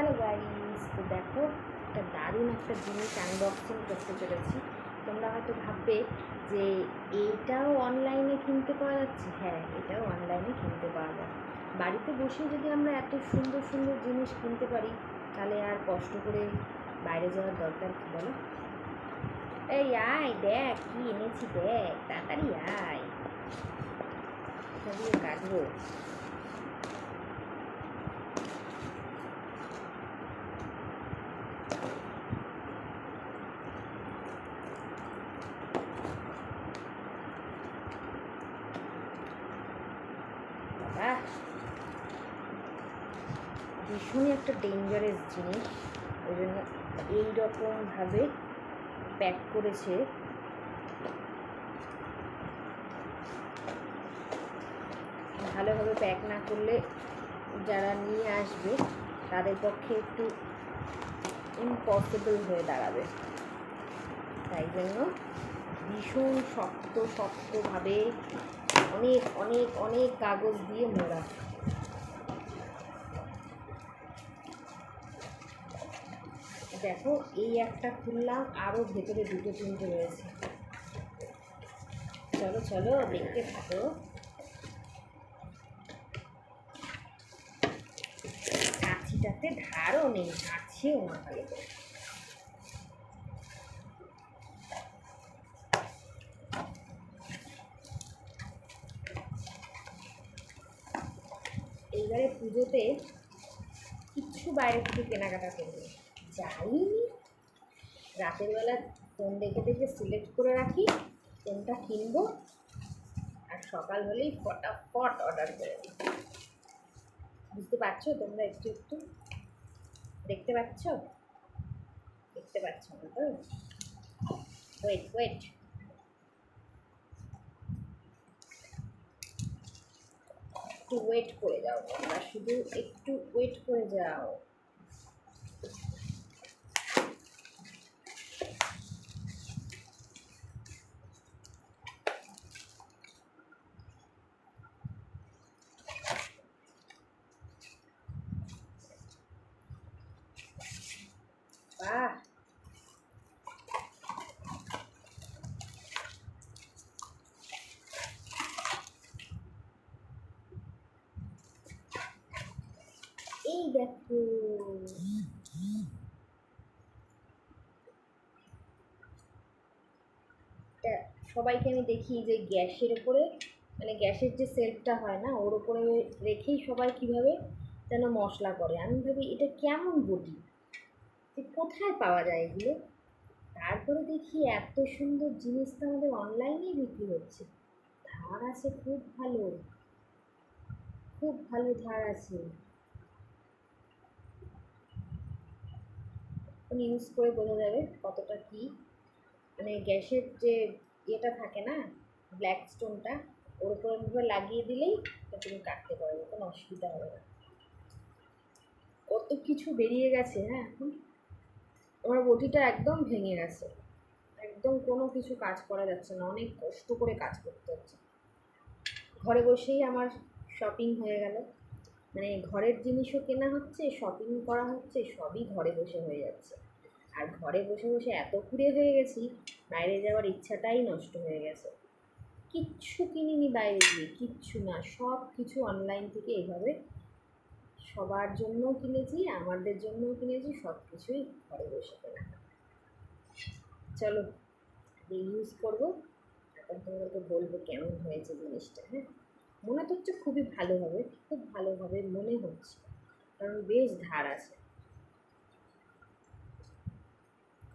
Hello guys তো দেখো, একটা দারুণ একটা জিনিস আনবক্সিং করতে চলেছি। তোমরা হয়তো ভাববে যে এইটাও অনলাইনে কিনতে পাওয়া যাচ্ছে? হ্যাঁ এটাও অনলাইনে কিনতে পাওয়া যায়। বাড়িতে বসে যদি আমরা এত সুন্দর সুন্দর জিনিস কিনতে পারি, তাহলে আর কষ্ট করে বাইরে যাওয়ার দরকার কি বলো? এই আয়, দেখ কি এনেছি, দেখ, তাড়াতাড়ি আয়। কাটবো বাবা ভীষণই একটা ডেঞ্জারাস জিনিস। ওই জন্য এইরকমভাবে প্যাক করেছে। ভালোভাবে প্যাক না করলে যারা নিয়ে আসবে, তাদের পক্ষে একটু ইম্পসিবল হয়ে দাঁড়াবে। তাই জন্য ভীষণ শক্ত শক্তভাবে অনেক অনেক অনেক কাগজ দিয়ে মোড়া। দেখো, এই একটা খুললাম আরও ভেতরে দুটো তিনটে রয়েছে। চলো চলো, দেখতে থাকো। কাছিটাতে ধারও নেই আছেও না ভালো করে এইবারে পুজোতে কিচ্ছু বাইরে থেকে কেনাকাটা করবে যাইনি। রাতের বেলা ফোন দেখে দেখে সিলেক্ট করে রাখি কোনটা কিনবো, আর সকাল হলেই ফটাফট অর্ডার করে দিই। বুঝতে পারছ? তোমরা একটু একটু দেখতে পাচ্ছ? দেখতে পাচ্ছ না তো? ওয়েট ওয়েট একটু ওয়েট করে যাও তোমরা, শুধু একটু ওয়েট করে যাও। এই দেখো সবাইকে আমি দেখি যে গ্যাসের উপরে মানে গ্যাসের যে সেলফটা হয় না, ওর উপরে রেখেই সবাই কীভাবে যেন মশলা করে। আমি ভাবি, এটা কেমন বটি? যে কোথায় পাওয়া যায় এগুলো? তারপরে দেখি এত সুন্দর জিনিস তো আমাদের অনলাইনেই বিক্রি হচ্ছে। ধার আছে খুব ভালো। খুব ভালো ধার আছে। এখন ইউজ করে বোঝা যাবে কতটা কি। মানে গ্যাসের যে ইয়েটা থাকে না ব্ল্যাক স্টোনটা ওর উপর লাগিয়ে দিলেই তুমি কাটতে পারবে, কোনো অসুবিধা হবে না। কত কিছু বেরিয়ে গেছে হ্যাঁ এখন। আমার বটিটা একদম ভেঙে গেছে। একদম কোনো কিছু কাজ করা যাচ্ছে না, অনেক কষ্ট করে কাজ করতে হচ্ছে। ঘরে বসেই আমার শপিং হয়ে গেল। মানে ঘরের জিনিসও কেনা হচ্ছে শপিং করা হচ্ছে, সবই ঘরে বসে হয়ে যাচ্ছে। আর ঘরে বসে বসে এত কুড়ে হয়ে গেছি, বাইরে যাওয়ার ইচ্ছাটাই নষ্ট হয়ে গেছে। কিচ্ছু কিনিনি বাইরে গিয়ে, কিচ্ছু না, সব কিছু অনলাইন থেকে এইভাবে সবার জন্যও কিনেছি, আমাদের জন্যও কিনেছি, সব কিছুই ঘরে বসে কেনা। চলো ইউজ করব এখন তোমাদেরকে বলব কেমন হয়েছে জিনিসটা হ্যাঁ? মনে তো হচ্ছে খুবই ভালো হবে, খুব ভালো হবে মনে হচ্ছে। কারণ বেশ ধার আছে।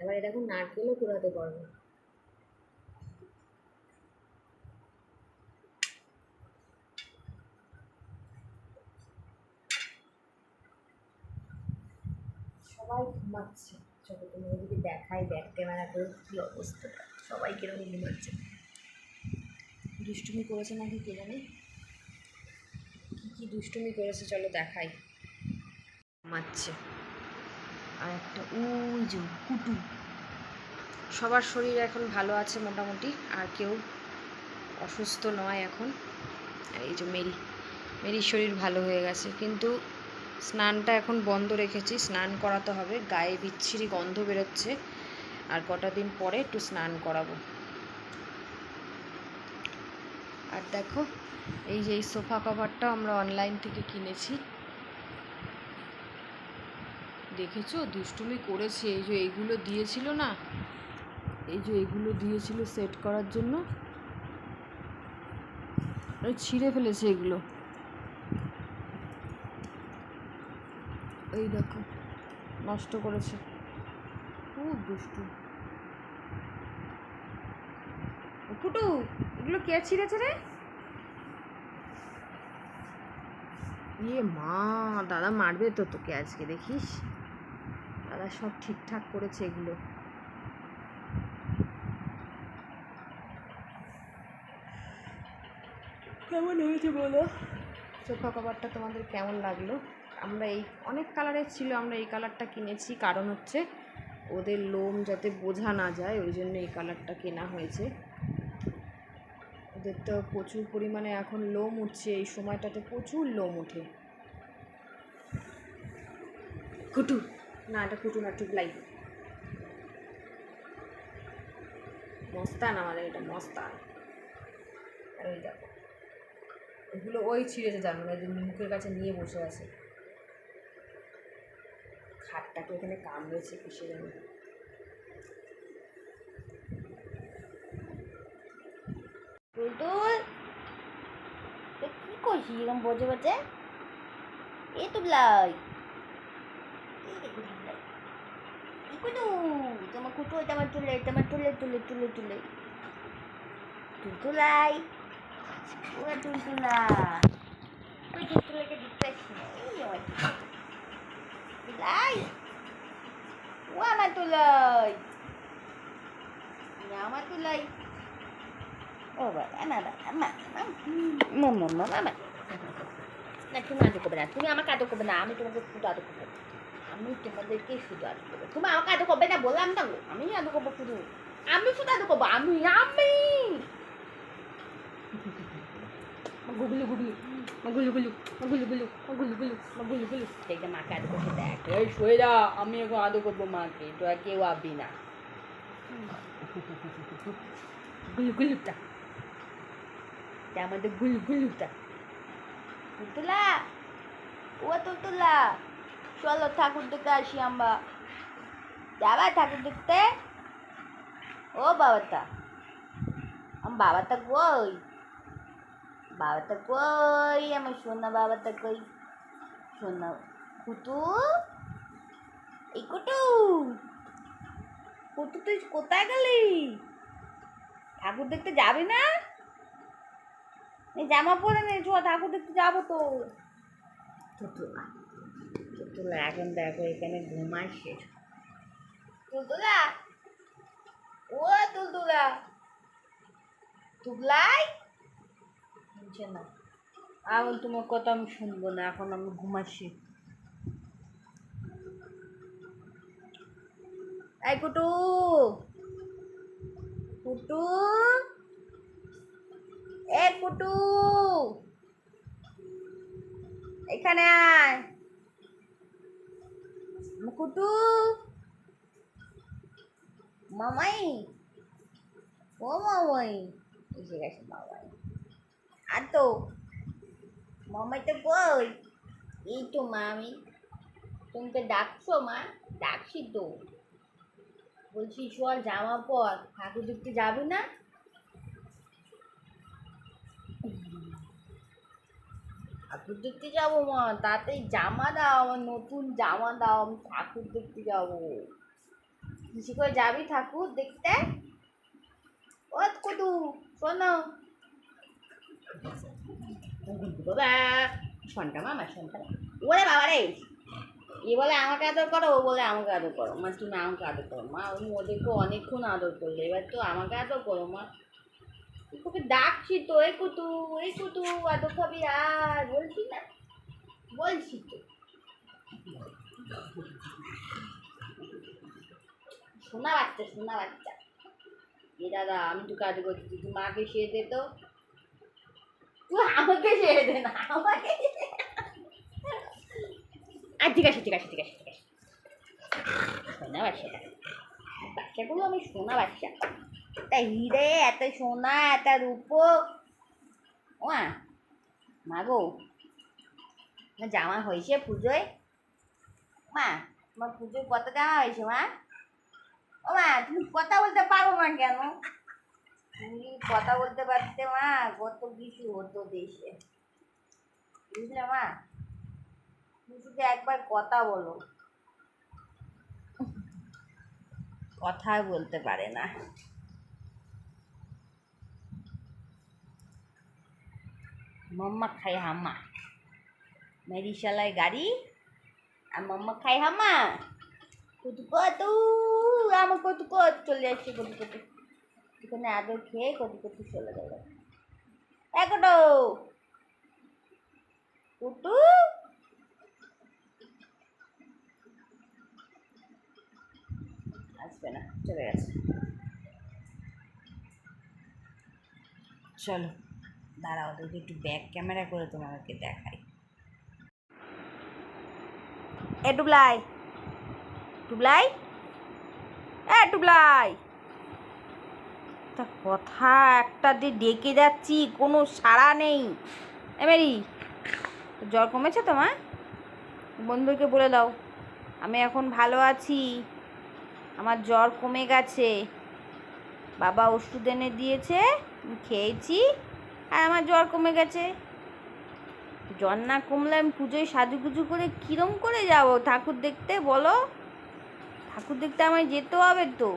এবার এটা এখন নারকেলও কুড়াতে পারব সবাই ঘুমাচ্ছে। চলো তোমাদের যদি দেখাই ব্যাক ক্যামেরা করে কী অবস্থা। সবাই কীরকম ঘুমাচ্ছে। দুষ্টুমি করেছে নাকি কে জানে? কী দুষ্টুমি করেছে, চলো দেখাই। ঘুমাচ্ছে। আর একটা, ওই যে কুটু। সবার শরীর এখন ভালো আছে মোটামুটি, আর কেউ অসুস্থ নয় এখন। এই যে মেরি, মেরির শরীর ভালো হয়ে গেছে, কিন্তু স্নানটা এখন বন্ধ রেখেছি, স্নান করাতে হবে। গায়ে বিচ্ছিরি গন্ধ বেরোচ্ছে, আর কটা দিন পরে একটু স্নান করাবো। আর দেখো এই যে এই সোফা কভারটা আমরা অনলাইন থেকে কিনেছি। দেখেছ? দুষ্টুমি করেছে। এই যে এইগুলো দিয়েছিল না, এই যে এগুলো দিয়েছিল সেট করার জন্য। ছিঁড়ে ফেলেছে এগুলো। এই দেখো, নষ্ট করেছে। খুব দুষ্টু। ফুটু, এগুলো কে ছিঁড়েছে রে? ইয়ে মা দাদা মারবে তো তোকে আজকে দেখিস? দাদা সব ঠিকঠাক করেছে এগুলো। কেমন হয়েছে বলো? সোফা কভারটা তোমাদের কেমন লাগল? আমরা এই অনেক কালারের ছিল আমরা এই কালারটা কিনেছি। কারণ হচ্ছে ওদের লোম যাতে বোঝা না যায় ওই জন্য এই কালারটা কেনা হয়েছে। ওদের তো প্রচুর পরিমাণে এখন লোম উঠছে, এই সময়টাতে প্রচুর লোম ওঠে। কুটু, না, এটা কুটু না টুকলাই মস্তান আমাদের এটা, মস্তান। আর ওই দেখো। এগুলো ওই ছিঁড়েছে জানো না যে মুখের কাছে নিয়ে বসে আছে। খাটটাকে এখানে কামড়েছে কিসে জানি এরকম বোঝে বোঝে এ তো লাই। কুটু তোমার কুটু তোমার তুলে তোমার আমার তুলে তুলে তুলে তুলে তুলতুলাই ওরা তুলতুলা ওই তুলতুলাকে দেখতে পাচ্ছি তুলাই ও আমার তুলাই আমার তুলাই ও বাবা না তুমি আদর করবে না তুমি আমাকে আদর করবে না আমি তোমাকে শুধু আদর করব। আমি তোমাদেরকে শুধু আদর করব। তুমি আমাকে আদর করবে না বললাম না গো। আমি আদর করব শুধু। আমি শুধু আদর করব আমি আমি। গুগলু গুগলু গুলু গুলু গুলু গুলু গুলু গুলু গুলু গুলু দেখে মাকে আদর করতে দেখ। এই যা আমি এখন আদর করব মাকে তোরা কেউ আবি না। গুলু গুলুটা। এটা আমাদের গুলু গুলুটা তুলতুলা ও তুলতুলা চলো ঠাকুর দেখতে আসি আমরা। যাবা ঠাকুর দেখতে? ও বাবাটা। আমার বাবাটা কই? বাবাটা কই? আমার সোনা বাবাটা কই? সোনা কুটু? এই কুটু। কুটু, তুই কোথায় গেলি? ঠাকুর দেখতে যাবি না? এই জামা পরে নে চ ঠাকুর দেখতে যাব তো। তুতুলা এখন দেখো এখানে ঘুমাচ্ছে তুলতুলা ও তুলতুলা তুবলাই শুনছে না। এখন তোমার কথা আমি শুনব না এখন আমি ঘুমাচ্ছি এই কুটু কুটু। কুটু এখানে আয়। কুটু মামাই। ও মামাই। এসে গেছে মামাই। আর তো, মামাই তো কই? এই তো মামি। তুমি তো ডাকছো মা? ডাকছি তো। বলছি চল জামা পর। ঠাকুর দেখতে যাবি না? ঠাকুর দেখতে যাব মা তাতে জামা দাও, আমার নতুন জামা দাও, আমি ঠাকুর দেখতে যাব। কিসে করে যাবি ঠাকুর দেখতে? ও কদু, শোনো বাবা, শোনটা মামা, শোনটা ওরে বাবা রে, এ বলে আমাকে আদর করো, ও বলে আমাকে আদর করো। মা তুমি আমাকে আদর করো। মা ওদেরকে অনেকক্ষণ আদর করলে, এবার তো আমাকে আদর করো, মা। তোকে ডাকছি, তো, এই কুতু এই কুতু আদর খাবি আর বলছি না, বলছি তো। শোনা বাচ্চা শোনা বাচ্চা। এ দাদা, আমি তো কাজ করছি, তুই মাকে সে দে তো। তুই আমাকে সে দে না, আমাকে আর ঠিক আছে ঠিক আছে ঠিক আছে ঠিক আছে। সোনা বাচ্চাটা। বাচ্চাগুলো আমি সোনা বাচ্চা। তা হিরে, এত সোনা, এত রূপো। ওয়া মাগো জামা হয়েছে পুজোয়? মা, তোমার পুজোয় কত জামা হয়েছে, মা? ও মা, তুমি কথা বলতে পারো না কেন? তুমি কথা বলতে পারতে, মা, কত কিছু হতো দেশে। বুঝলে মা? তুমি শুধু একবার কথা বলো। কথা বলতে পারে না। মম্মা খাই হামা মেরি સલાય গাড়ি আর মম্মা খাই হামা কুতুকতু আমার কত চলে যাচ্ছে কতুকতু এখানে আদর খেয়ে কতুকতু চলে যাবে একটো কুটু আসবে না চলে গেছে চলো দাঁড়াও ওদেরকে একটু ব্যাক ক্যামেরা করে তোমাদেরকে দেখাই। এ, টুবলাই। টুবলাই? এ, টুবলাই। তা কথা একটা দিয়ে ডেকে যাচ্ছি, কোনো সাড়া নেই। এমেরি জ্বর কমেছে তোমার? বন্ধুকে বলে দাও, আমি এখন ভালো আছি। আমার জ্বর কমে গেছে। বাবা ওষুধ এনে দিয়েছে খেয়েছি। আর আমার জ্বর কমে গেছে। জ্বর না কমলে আমি পুজোয় সাজুগুজু করে কিরম করে যাব ঠাকুর দেখতে, বলো? ঠাকুর দেখতে আমায় যেতে হবে তো।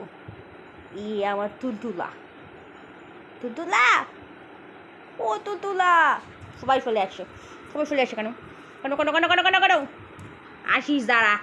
ই আমার তুতুলা তুতুলা ও তুতুলা সবাই চলে আসো। সবাই চলে আসো কেন? কেন কেন কেন কেন কেন কেন? আসিস দাঁড়া।